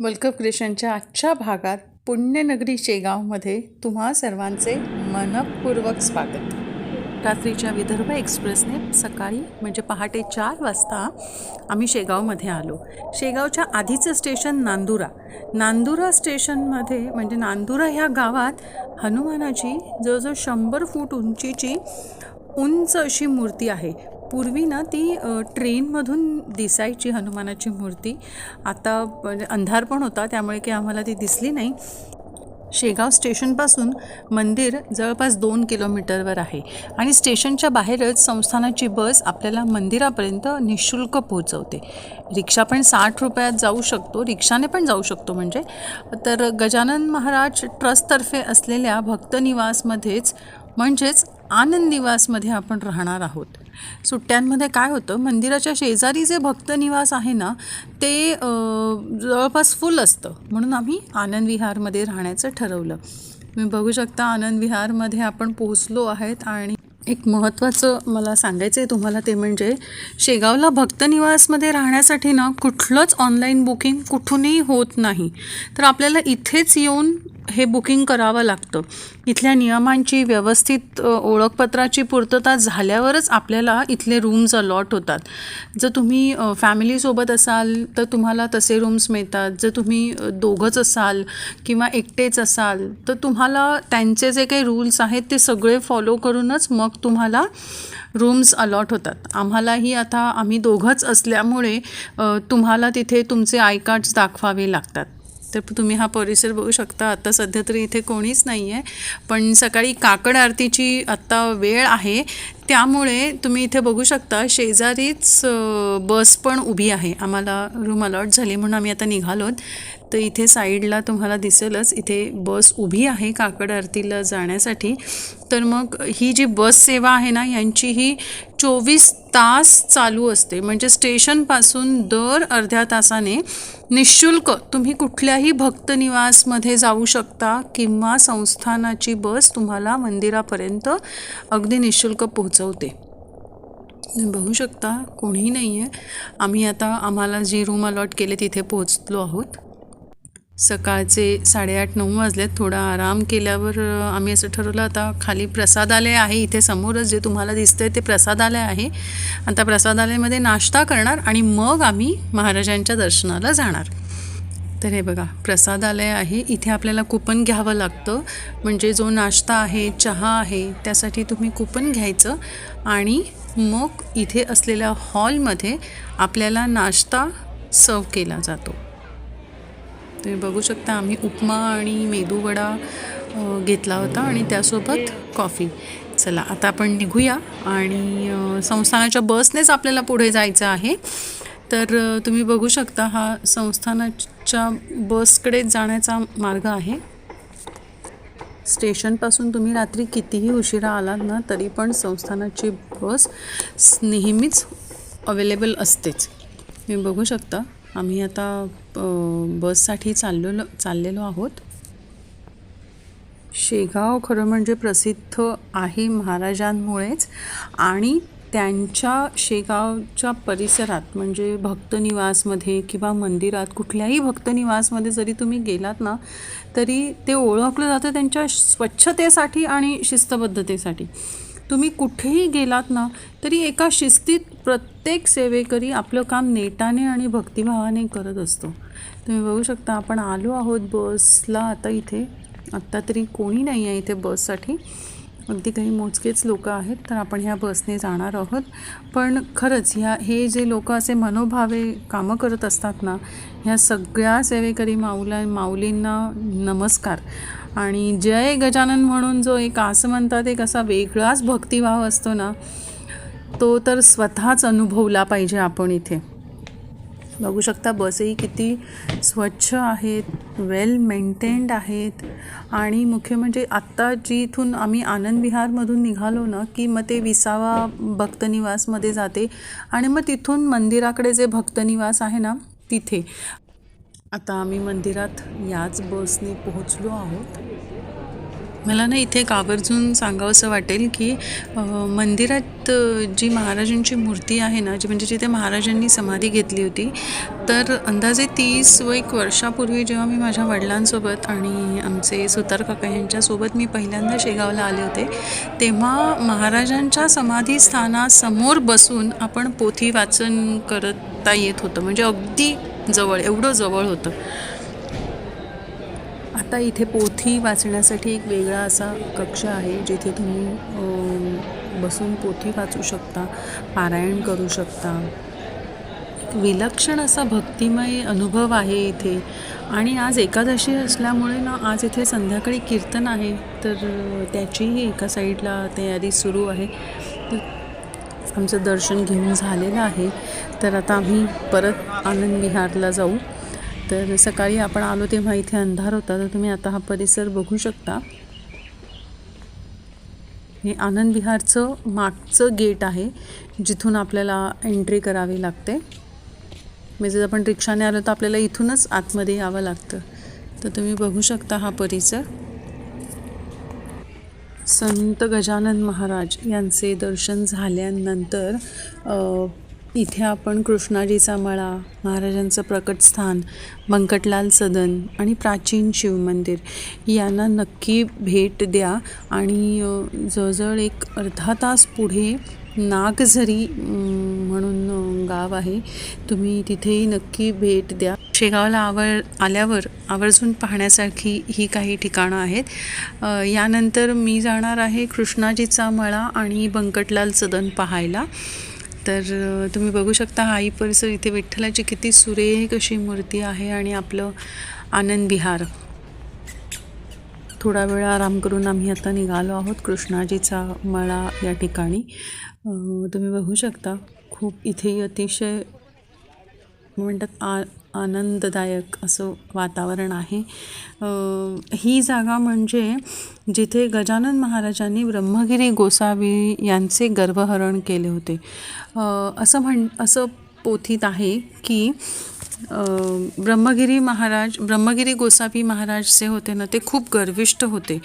वल्कप क्रिशनच्या आजच्या भागात पुण्यनगरी शेगावमध्ये तुम्हा सर्वांचे मनपूर्वक स्वागत. रात्रीच्या विदर्भ एक्सप्रेसने सकाळी म्हणजे पहाटे चार वाजता आम्ही शेगावमध्ये आलो. शेगावच्या आधीचं स्टेशन नांदुरा. नांदुरा स्टेशनमध्ये म्हणजे नांदुरा ह्या गावात हनुमानाची जवळजवळ शंभर फूट उंचीची उंच अशी मूर्ती आहे. पूर्वी ना ती ट्रेनमधून दिसायची हनुमानाची मूर्ती. आता म्हणजे अंधार पण होता त्यामुळे की आम्हाला ती दिसली नाही. शेगाव स्टेशनपासून मंदिर जवळपास दोन किलोमीटरवर आहे. आणि स्टेशनच्या बाहेरच संस्थानाची बस आपल्याला मंदिरापर्यंत निशुल्क पोहोचवते. रिक्षा पण साठ रुपयात जाऊ शकतो रिक्षाने पण जाऊ शकतो म्हणजे. तर गजानन महाराज ट्रस्टतर्फे असलेल्या भक्तनिवासमध्येच म्हणजेच आनंद निवासमध्ये आपण राहणार आहोत. सुट्ट्यांमध्ये काय होतं मंदिराच्या शेजारी जे भक्तनिवास आहे ना ते जवळपास फुल असतं. म्हणून आम्ही आनंद विहारमध्ये राहण्याचं ठरवलं. तुम्ही बघू शकता आनंद विहारमध्ये आपण पोहोचलो आहेत आणि एक महत्त्वाचं मला सांगायचं आहे तुम्हाला ते म्हणजे शेगावला भक्तनिवासमध्ये राहण्यासाठी ना कुठलंच ऑनलाईन बुकिंग कुठूनही होत नाही. तर आपल्याला इथेच येऊन हे बुकिंग करावं लागतं. इथल्या नियमांची व्यवस्थित ओळखपत्राची पूर्तता झाल्यावरच आपल्याला इथले रूम्स अलॉट होतात. जर तुम्ही फॅमिलीसोबत असाल तर तुम्हाला तसे रूम्स मिळतात. जर तुम्ही दोघंच असाल किंवा एकटेच असाल तर तुम्हाला त्यांचे जे काही रूल्स आहेत ते सगळे फॉलो करूनच मग तुम्हाला रूम्स अलॉट होतात. आम्हालाही आता आम्ही दोघंच असल्यामुळे तुम्हाला तिथे तुमचे आय कार्ड्स दाखवावे लागतात. तर तुम्ही हा परिसर बघू शकता. आता सध्या तरी इथे कोणीच नाही आहे पण सकाळी काकड आरतीची आत्ता वेळ आहे. त्यामुळे तुम्ही इथे बघू शकता शेजारीच बस पण उभी आहे. आम्हाला रूम अलॉट झाली म्हणून आम्ही आता निघालोत. तर इथे साईडला तुम्हाला दिसेलच इथे बस उभी आहे काकड आरतीला जाण्यासाठी. तर मग ही जी बस सेवा आहे ना यांची ही चोवीस तास चालू असते. म्हणजे स्टेशनपासून दर अर्ध्या तासाने निशुल्क तुम्ही कुठल्याही भक्तनिवासमध्ये जाऊ शकता किंवा संस्थानाची बस तुम्हाला मंदिरापर्यंत अगदी निशुल्क पोहोचवते. तुम्ही बघू शकता कोणीही नाही आहे आम्ही आता आम्हाला जी रूम अलॉट केले तिथे पोहोचलो आहोत. सकाळचे साडेआठ नऊ वाजलेत. थोडा आराम केल्यावर आम्ही असं ठरवलं आता खाली प्रसादालय आहे इथे समोरच जे तुम्हाला दिसतंय ते प्रसादालय आहे. आता प्रसादालयमध्ये नाश्ता करणार आणि मग आम्ही महाराजांच्या दर्शनाला जाणार. तर हे बघा प्रसादालय आहे. इथे आपल्याला कुपन घ्यावं लागतं. म्हणजे जो नाश्ता आहे चहा आहे त्यासाठी तुम्ही कुपन घ्यायचं आणि मग इथे असलेल्या हॉलमध्ये आपल्याला नाश्ता सर्व केला जातो. तुम्ही बघू शकता आम्ही उपमा आणि मेदूवडा घेतला होता आणि त्यासोबत कॉफी. चला आता आपण निघूया आणि संस्थानाच्या बसनेच आपल्याला पुढे जायचं आहे. तर तुम्ही बघू शकता हा संस्थानाच्या बसकडे जाण्याचा मार्ग आहे. स्टेशनपासून तुम्ही रात्री कितीही उशिरा आलात ना तरी पण संस्थानाची बस नेहमीच अवेलेबल असतेच. तुम्ही बघू शकता. आम्ही आता बससाठी चाललेलो चाललेलो आहोत. शेगाव खरं म्हणजे प्रसिद्ध आहे महाराजांमुळेच आणि त्यांच्या शेगावच्या परिसरात म्हणजे भक्तनिवासमध्ये किंवा मंदिरात कुठल्याही भक्तनिवासमध्ये जरी तुम्ही गेलात ना तरी ते ओळखलं जातं त्यांच्या स्वच्छतेसाठी आणि शिस्तबद्धतेसाठी. तुम्ही कुठेही गेलात ना तरी एका शिस्तीत प्रत्येक सेवेकरी आपलं काम नेटाने आणि भक्तिभावाने करत असतो. तुम्ही बघू शकता आपण आलो आहोत बसला आता इथे. आत्ता तरी कोणी नाही आहे इथे बससाठी. अगदी काही मोजकेच लोक आहेत तर आपण ह्या बसने जाणार आहोत. पण खरंच ह्या हे जे लोक असे मनोभावे कामं करत असतात ना ह्या सगळ्या सेवेकरी माऊला माऊलींना नमस्कार. आणि जय गजानन म्हणून जो एक असं म्हणतात एक असा वेगळाच भक्तिभाव असतो ना तो तर स्वतःच अनुभवला पाहिजे आपण इथे. बघू शकता बसही किती स्वच्छ आहेत वेल मेंटेन्ड आहेत. आणि मुख्य म्हणजे आत्ता जी इथून आम्ही आनंद विहारमधून निघालो ना की मग ते विसावा भक्तनिवासमध्ये जाते. आणि मग तिथून मंदिराकडे जे भक्तनिवास आहे ना तिथे. आता आम्ही मंदिरात याच बसने पोहोचलो आहोत. मला ना इथे एक आवर्जून सांगावंसं वाटेल की मंदिरात जी महाराजांची मूर्ती आहे ना जी म्हणजे जिथे महाराजांनी समाधी घेतली होती तर अंदाजे तीस व एक वर्षापूर्वी जेव्हा मी माझ्या वडिलांसोबत आणि आमचे सुतार काका यांच्यासोबत मी पहिल्यांदा शेगावला आले होते तेव्हा महाराजांच्या समाधी स्थानासमोर बसून आपण पोथी वाचन करता येत होतं. म्हणजे अगदी जवळ एवढं जवळ होतं. आता इथे पोथी वाचण्यासाठी एक वेगळा असा कक्ष आहे जिथे तुम्ही बसून पोथी वाचू शकता पारायण करू शकता. एक विलक्षण असा भक्तिमय अनुभव आहे इथे. आणि आज एकादशी असल्यामुळे ना आज इथे संध्याकाळी कीर्तन आहे तर त्याचीही एका साईडला तयारी सुरू आहे. आमचं दर्शन घेऊन झालेलं आहे. तर आता आम्ही परत आनंद विहारला जाऊ. तर सकाळी आपण आलो तेव्हा इथे अंधार होता तर तुम्ही आता हा परिसर बघू शकता. हे आनंद विहारचं मागचं गेट आहे जिथून आपल्याला एंट्री करावी लागते. म्हणजे जर आपण रिक्षाने आलो तर आपल्याला इथूनच आतमध्ये यावं लागतं. तर तुम्ही बघू शकता हा परिसर. संत गजानन महाराज यांचे दर्शन झाल्यानंतर इथे आपण कृष्णाजीचा मळा महाराजांचं प्रकटस्थान बंकटलाल सदन आणि प्राचीन शिवमंदिर यांना नक्की भेट द्या. आणि जवळजवळ एक अर्धा तास पुढे नागझरी म्हणून गाव आहे. तुम्ही तिथेही नक्की भेट द्या. शेगावला आवर आल्यावर आवर्जून पाहण्यासारखी ही काही ठिकाणं आहेत. यानंतर मी जाणार आहे कृष्णाजीचा मळा आणि बंकटलाल सदन पाहायला. तर तुम्ही बघू शकता हाही परिसर इथे विठ्ठलाची किती सुरेख अशी मूर्ती आहे आणि आपलं आनंद विहार. थोडा वेळ आराम करून आम्ही आता निघालो आहोत कृष्णाजीचा मळा या ठिकाणी. तुम्ही बघू शकता खूप इथे अतिशय म्हणतात आ आनंददायक असं वातावरण आहे. ही जागा म्हणजे जिथे गजानन महाराजांनी ब्रह्मगिरी गोसावी यांचे गर्भहरण केले होते. असं म्हण असं पोथीत आहे की ब्रह्मगिरी महाराज ब्रह्मगिरी गोसावी महाराज जे होते ना ते खूप गर्विष्ट होते.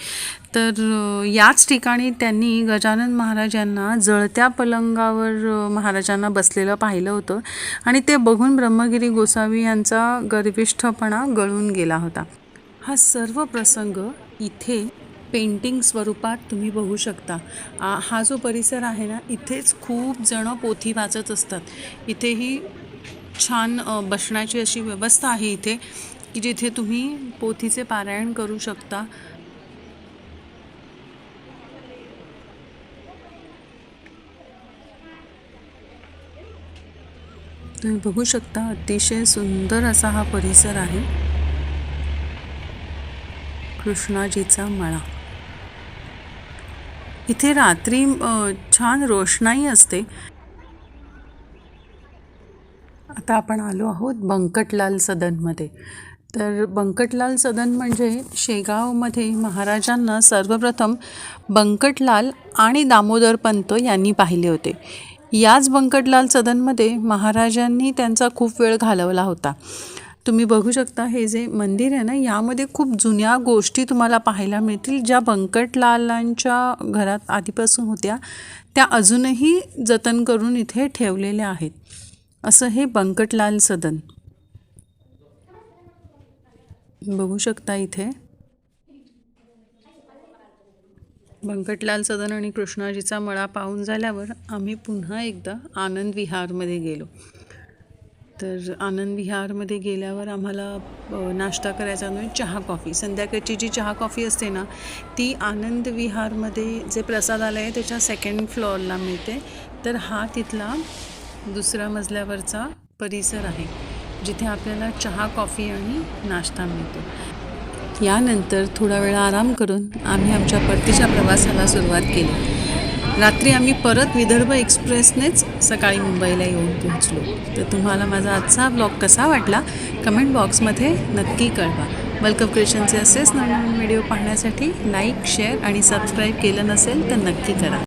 तर याच ठिकाणी त्यांनी गजानन महाराज यांना जळत्या पलंगावर महाराजांना बसलेलं पाहिलं होतं आणि ते बघून ब्रह्मगिरी गोसावी यांचा गर्विष्ठपणा गळून गेला होता. हा सर्व प्रसंग इथे पेंटिंग स्वरूपात तुम्ही बघू शकता. हा जो परिसर आहे ना इथेच खूप जणं पोथी वाचत असतात. इथेही छान बसण्याची अशी व्यवस्था आहे इथे की जिथे तुम्ही पोथीचे पारायण करू शकता. तुम्ही बघू शकता अतिशय सुंदर असा हा परिसर आहे. कृष्णाजीचा मळा. इथे रात्री छान रोषणाई असते. आता आपण आलो आहोत बंकटलाल सदनमध्ये. तर बंकटलाल सदन म्हणजे शेगावमध्ये महाराजांना सर्वप्रथम बंकटलाल आणि दामोदर पंत यांनी पाहिले होते. याच बंकटलाल सदनमध्ये महाराजांनी त्यांचा खूप वेळ घालवला होता. तुम्ही बघू शकता हे जे मंदिर आहे ना यामध्ये खूप जुन्या गोष्टी तुम्हाला पाहायला मिळतील. ज्या बंकटलालांच्या घरात आधीपासून होत्या त्या अजूनही जतन करून इथे ठेवलेल्या आहेत. असं हे बंकटलाल सदन. बघू शकता इथे. बंकटलाल सदन आणि कृष्णाजीचा मळा पाहून झाल्यावर आम्ही पुन्हा एकदा आनंद विहारमध्ये गेलो. तर आनंद विहारमध्ये गेल्यावर आम्हाला नाश्ता करायचा म्हणजे चहा कॉफी. संध्याकाळची जी चहा कॉफी असते ना ती आनंद विहारमध्ये जे प्रसादालय आहे त्याच्या सेकंड फ्लोअरला मिळते. तर हा तिथला दुसऱ्या मजल्यावरचा परिसर आहे जिथे आपल्याला चहा कॉफी आणि नाश्ता मिळतो. यानंतर थोडा वेळ आराम करून आम्ही आमच्या परतीच्या प्रवासाला सुरुवात केली. रात्री आम्ही परत विदर्भ एक्सप्रेसनेच सकाळी मुंबईला येऊन पोहोचलो. तर तुम्हाला माझा आजचा ब्लॉग कसा वाटला कमेंट बॉक्समध्ये नक्की कळवा. वेलकम क्रिएशनचे असेच नवीन व्हिडिओ पाहण्यासाठी लाईक शेअर आणि सबस्क्राईब केलं नसेल तर नक्की करा.